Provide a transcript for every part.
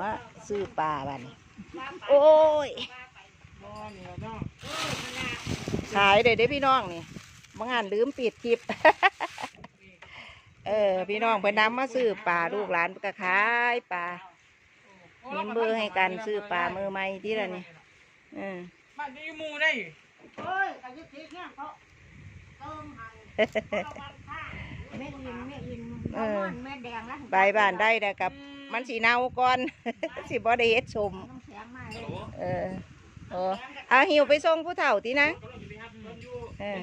มาซื้อปลาบ้านี้โอ้ยบ่นี่ล่ะเนาะขายเด้เด้พี่น้องนี่บางงานลืมปิดคลิปเออพี่น้องเพิ่นนำมาซื้อปลาลูกหลานก็ขายปลามีเบอร์ให้กันซื้อปลามือใหม่ที่ละนี่เออบ้านนี้หมู่ได้เอ้ยอายุสิเนี่ยเขาเติมให้แม่อินแม่อินเออแม่แดงแล้วใบบ้านได้แต่กับ มันสีเนาก่อนสิบ่ได้เฮ็ดชมน้ำแข็งมาเลยเออโอ้เอาหิวไปส่งผู้เฒ่าตินะเออ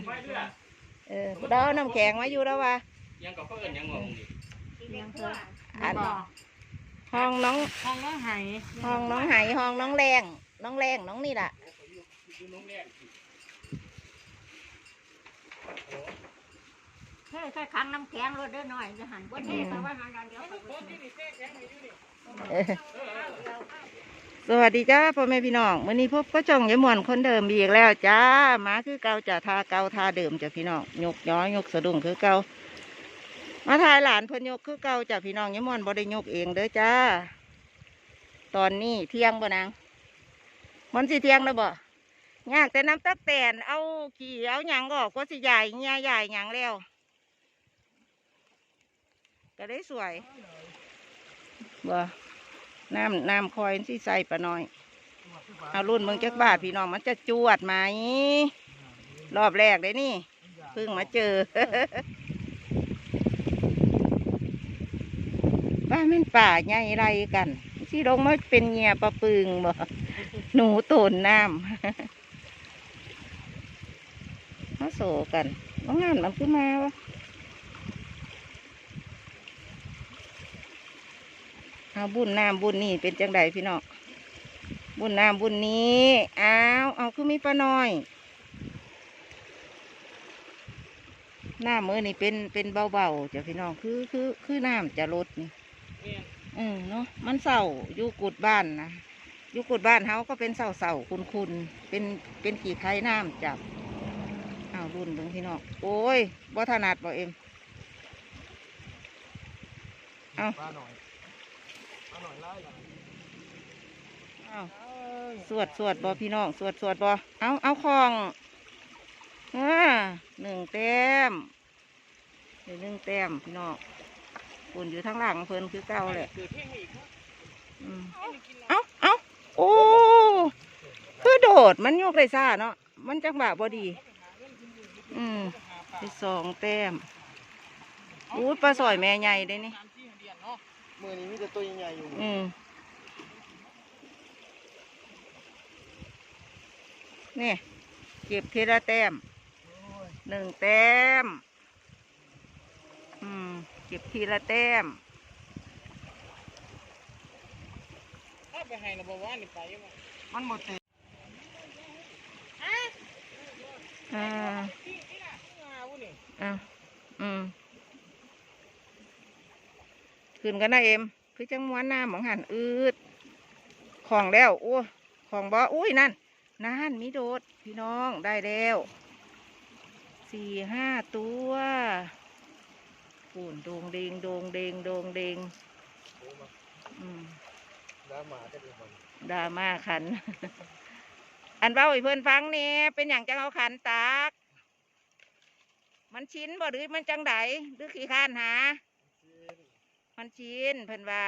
เออเดาน้ำแข็งมาอยู่แล้ววะยังกับเพื่อนยังงงดิเลี้ยงเพื่ออันห้องน้องห้องน้องไห้ห้องน้องไหห้องน้องแรงน้องแรงน้องนี่ล่ะ เฮ้ยใส่ขังน้ำแข็งรถได้หน่อยจะหันวันนี้แต่ว่าหันเดียวสวัสดีจ้าพ่อแม่พี่น้องมื้อนี้พบก็จ่องยายมวนคนเดิมอีกแล้วจ้ามาคือเก่าจะทาเก่าทาเดิมจ้ะพี่น้องยกย้อยยกสะดุ้งคือเก่ามาทายหลานเพิ่นยกคือเก่าจ้ะพี่น้องยายมวนบ่ได้ยกเองเด้อจ้า ตอนนี้เที่ยงบ่นางมันสิเที่ยงแล้วบ่ยากแต่น้ำตักแตนเอาขี่เอาหยังออกก็สิใหญ่เงี้ยใหญ่หยังแล้ว ก็ได้สวยบ่น้ำน้ำคอยสิใส่ปะน้อย เอารุ่นมืองจักบาทพี่น้องมันจะจวดไหม รอบแรกเลยนี่เพิ่งมาเจอป้าแม่นป่าใหญ่ไรกันสิลงมาเป็นเงียปลาปึงบ่หนูตนน้ำมาโศกันว่างานมันขึ้นมาวะ เอาบุญน้ำบุญนี่เป็นจังใดพี่น้องบุญน้ำบุญนี้อ้าวเอาคือมีปลาน้อยน้ำมือนี่เป็นเป็นเบาๆจ้ะพี่น้องคือคือคือน้ำจะลดนี่เออเนาะมันเศร้าอยู่กุดบ้านนะอยู่กุดบ้านเฮาก็เป็นเศร้าเศร้าๆคุณคุณเป็นเป็นขี่ไข่น้ำจับเอารุ่นเบิ่งพี่น้องโอ้ยบ่ถนัดบ่เอ็มเอาปลาหน่ อยปลาหน่อยไล่ล่ะเอาเอ้ยสวดสวดบอพี่น้อง สวดสวดบอเอาเอาของอ่าหนึ่งแต้มเดี๋ยวหนึ่งแต้มพี่น้องปุ่นอยู่ทั้งหลังเพิ่นคือเก่าแหละเกิดเที่ยงอีกอืมเอาเอาโอ้คือโดดมันโยกได้ซ่าเนาะมันจังบะบอดี อืมได้สองแต้มอู้ปลาสอยแม่ใหญ่ได้นี่ มสี่เดือนเนาะมือนี้มีแต่ตัวใหญ่ๆอยู่อืมนี่เก็บทีละแต้มหนึ่งแต้ม อืมเก็บทีละแต้มถ้าไปให้นะบอกว่านี่ไปบ่มันหมดเต็มอ่า งาวุ้นี่ อ่าอืม ขึ้นกันนะเอ็มคือจังม้วนหน้าหมองหันอืดของแล้วโอ้ของบออุ้ยนั่นนั่นมีโดด พี่น้องได้แล้วสี่ห้าตัวปูนโดงเดงโดงเดงโดงเดงอืมแล้วหมาจะเป็นคนดราม่าขัน อันเบ้าให้เพื่อนฟังเนี่ยเป็นอย่างจังเอาขันตาก มันชิ้นบ่หรือมันจังไดหรือขี้ข้านหา มันชิ้นเพิ่นว่า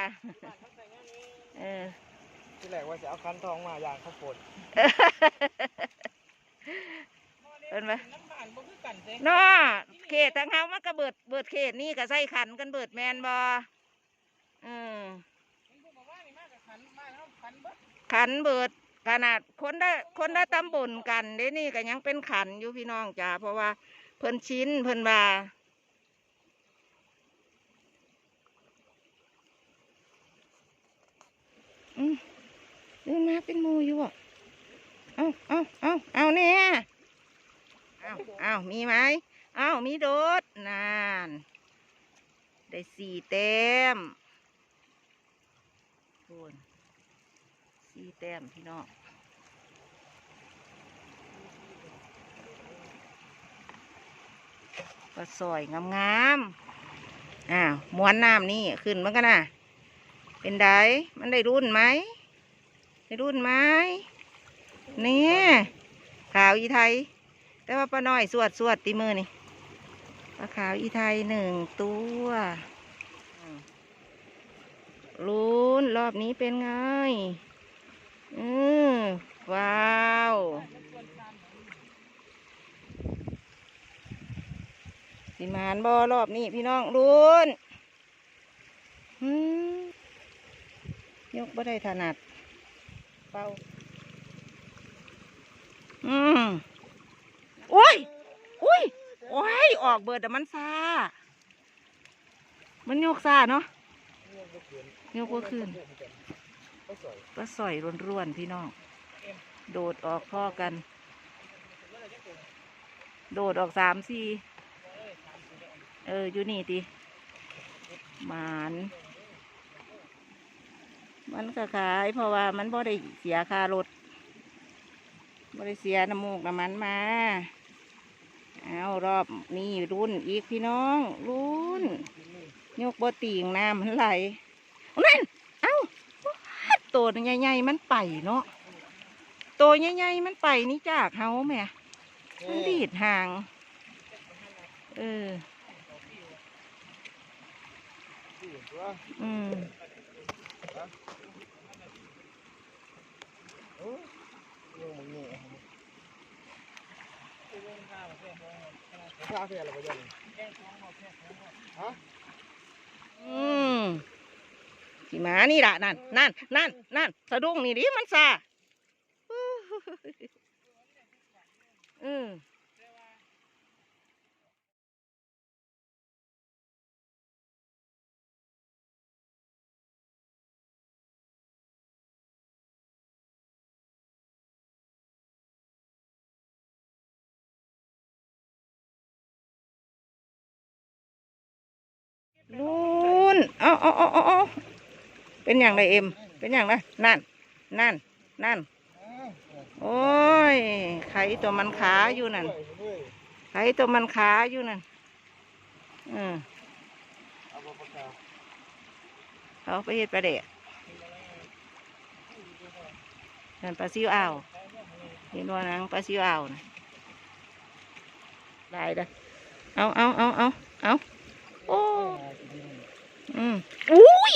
เออ ที่แรกว่าจะเอาคันทองมาอย่างข้าวโพดเพิ่นว่าน้ำบานบ่คือกันเด้เนาะเขตทางเฮามันก็เบิดเบิดเขตนี่ก็ใส่ขันกันเบิดแมนบ่อืมมันบอกว่านี่มากกับคันบ้านเฮาคันเบิดขันเบิดขนาดคนได้คนได้ตำบลกันเด้นี่ก็ยังเป็นขันอยู่พี่น้องจ้าเพราะว่าเพิ่นชิ้นเพิ่นว่า เดินมาเป็นมูอยู่อะเอาเอาเอาเอาเนี่ยเอาเอามีไหมเอามีโดดนานได้สี่แต้มคูณสี่แต้มพี่น้องก็สอยงามๆอ้าวม้วนน้ำนี่ขึ้นมันกันนะเป็นไดมันได้รุ่นไหม ได้รุ่นไหมเนี่ยขาวอีไทย แต่ว่าป้าน้อยสวดสวดตีมือนี่ปลาขาวอีไทยหนึ่งตัวลุ้นรอบนี้เป็นไงอืมว้าวสิมานบอรอบนี้พี่น้องลุ้นยกบ่ได้ถนัด เป่าอืมโอ้ยโอ้ยโอ้ยออกเบิดแต่มันซามันโยกซาเนาะโยกว่าคืนก็สอยร่วนๆพี่น้อง โดดออกพ่อกัน โดดออกสามสี่เอออยู่นี่ติหมาน มันก็ขาย เพราะว่ามันบ่ได้เสียค่ารถบ่ได้เสียน้ำมูกน้ำมันมา เอารอบนี้รุ่นอีกพี่น้อง รุ่น ยกบ่ตีงน้ำมันไหลนั่นเอ้าว้าตัวใหญ่ๆมันไปเนาะตัวใหญ่ๆมันไปนี่จากเฮาแม่มันดีดห่าง เออ อืม ยังมึงเงี้ยข้าวเสียอะไรไปยังอืมขี่ม้านี่ละนั่นนั่นนั่นนั่นสะดุ้งนี่ดิมันซาอืม ลุนเอาเอาเอาเอาเอาเป็นอย่างไรเอ็ม เป็นอย่างไรนั่น นั่น นั่น โอ้ย ไข่ตัวมันขาอยู่นั่น ไข่ตัวมันขาอยู่นั่นอืมเอาปลาปลาเอาไปเฮ็ดปลาเดะนั่นปลาซิวอ่าวเห็นว่านังปลาซิวอ่าวนะได้เด้อเอาเอาเอาเอาเอา โอ้อืมอุ้ย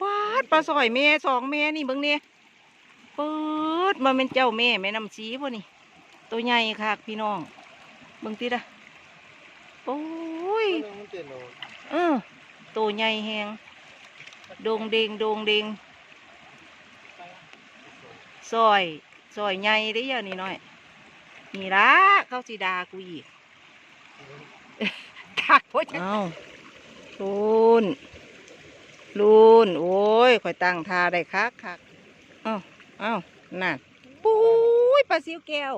ปาดปลาสอยแม่สองแม่นี่เบิ่งเนี่ยเปิดมาเป็นเจ้าแม่แม่น้ำชีพวกนี่ ตัวใหญ่ค่ะพี่น้องเบิ่งติดอะโอ้ยเออตัวใหญ่แหงโดงเดงโดงเดงซอยซอยใหญ่ได้ยังนี่น้อย นี่ละเขาสีดากูอีก กักพ่อเอาลูนลูนโอ้ยคอยตั้งทาได้คักคักเอ้าเอ้านั่นปุ้ยปลาซิวแก้ว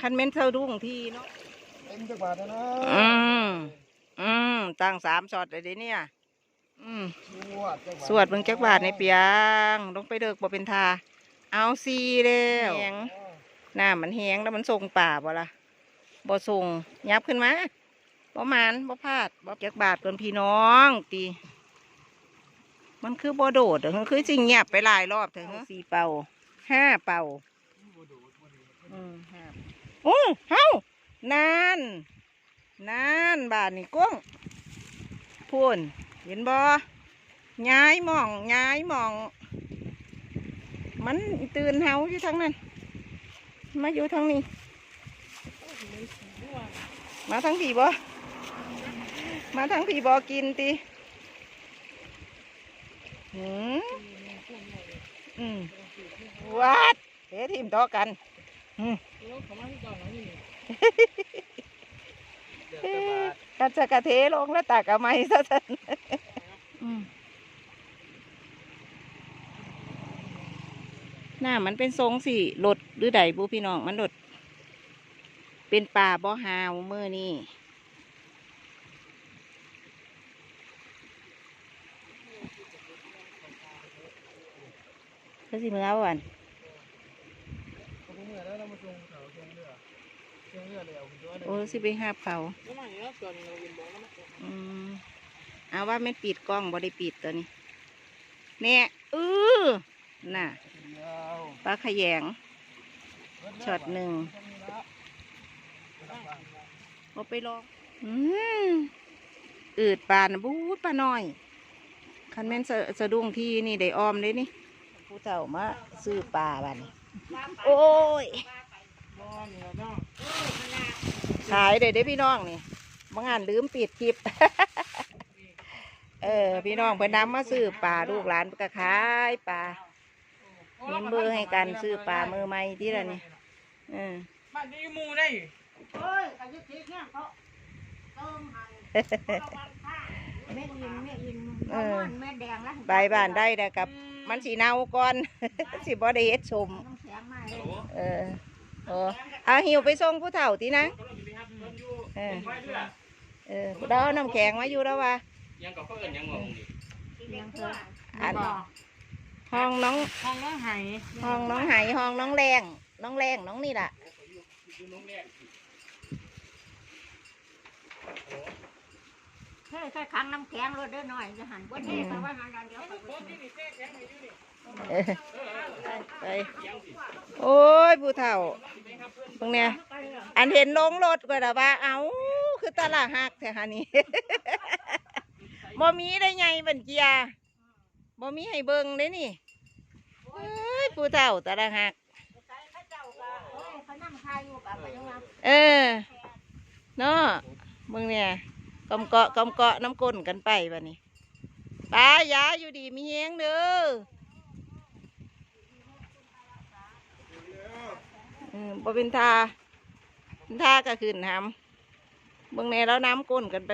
คันเม็นเท่าดุ้งทีเนาะเต็มจักบาทนะอืมอืมตั้งสามช็อตเลยเดิเนี่ยอืมสวดเบิ่งจักบาทในเปียงลงไปเดิกบ่เป็นทา เอาซีแล้วแหงหน้ามันแหงแล้วมันส่งป่าบ่ล่ะบ่ส่งยับขึ้นมา บ่มานบ่พลาดบ่จักบาทเกินพี่น้องตี มันคือบ่โดดเด้อคือสิเงียบไปหลายรอบเถอะสี่เป่าห้าเป่าอืมห้าโอ้เฮานานนานบาทนี่กุ้งพูนเห็นบ่ย้ายหมองย้ายหมอง มันตื่นเฮาอยู่ทางนั้น มาอยู่ทางนี้ มาทางผีบ่ มาทางผีบ่กินติหืมอืมวัดเฮ้ทีมต่อกันอืมกัดจะกระเทลงแล้วตากเอาไม้ซะสันอืมหน้ามันเป็นทรงสิหลดหรือใดบูพี่น้องมันหลด เป็นป่าบ่อหาวเมื่อนี่ ผมเมื่อ แล้วเรามาส่งเขาส่งเรือส่งเรือเลยเอาคุณตัวเลยโอ้สิไปหาบเขาน้ำมันเนาะส่วนเราเย็นบอกน้ำมันอืมเอาว่าไม่นปิดกล้องบ่ได้ปิดตัวนี้เนี่ยเออน่ะเดียวปลาขยงช็อตหนึ่งเอาไปลองอืมอืดปลานะบูดปลาน้อย คันแม่นสะสะดุ้งที่นี่ได้ออมเลยนี่ ผู้เฒ่ามาซื้อปลาบ้านี่โอ้ยบ่นี่แล้วเนาะขายเด้เด้พี่น้องนี่บางงานลืมปิดคลิป เออ พี่น้องเพิ่นนำมาซื้อปลาลูกหลานก็ขายปลามีเบอร์ให้กันซื้อปลามือใหม่ที่ละนี่เออบ้านนี้หมูได้เฮ้ยอายุสิบเนี่ยเขาเติมให้ระวังข้าง แม่อินแม่อินเออ แม่แดงแล้วใบบ้านได้แต่กับ มันสีเน่าก่อน สิบ่ได้เฮ็ดชมน้ำแข็งมาเลฮัลยโหลเออโอ้เอาหิวไปส่งผู้เฒ่าทีนะกำลังจะไปหาเพิ่นอยู่เออไว้เด้อเออเราเอาน้ำแข็งมาอยู่แล้ววะยังกับเพิ่นยังงงนี่เลี้ยงเพื่ออันห้องน้อง ห้องน้องไห้ห้องน้องไหห้องน้องแรงน้องแรงน้องนี่ล่ะ อยู่น้องแรก เฮ้ยใส่ขังน้ำแข็งรถเด้อหน่อยจะหันบนนี้แต่ว่าหันเดี๋ยวไปเออไปโอ้ยผู้เฒ่าตรงเนี้ยอันเห็นลงรถก็แต่ว่า เอ้าคือตลาดหักแท้ฮะนี่บ่มีได้ไงบัญเจียบ่มีให้เบิ่งเลยนี่เอ้ยผู้เฒ่าตลาดหักเออเนาะมึงเนี่ย กำเกาะกำเกาะน้ำก้นกันไปบัดนี้ป้ายาอยู่ดีมีเฮงเด้อเออบ่เป็นทาเป็นทาก็ขึ้นทำเบื้องในแล้วน้ำก้นกันไป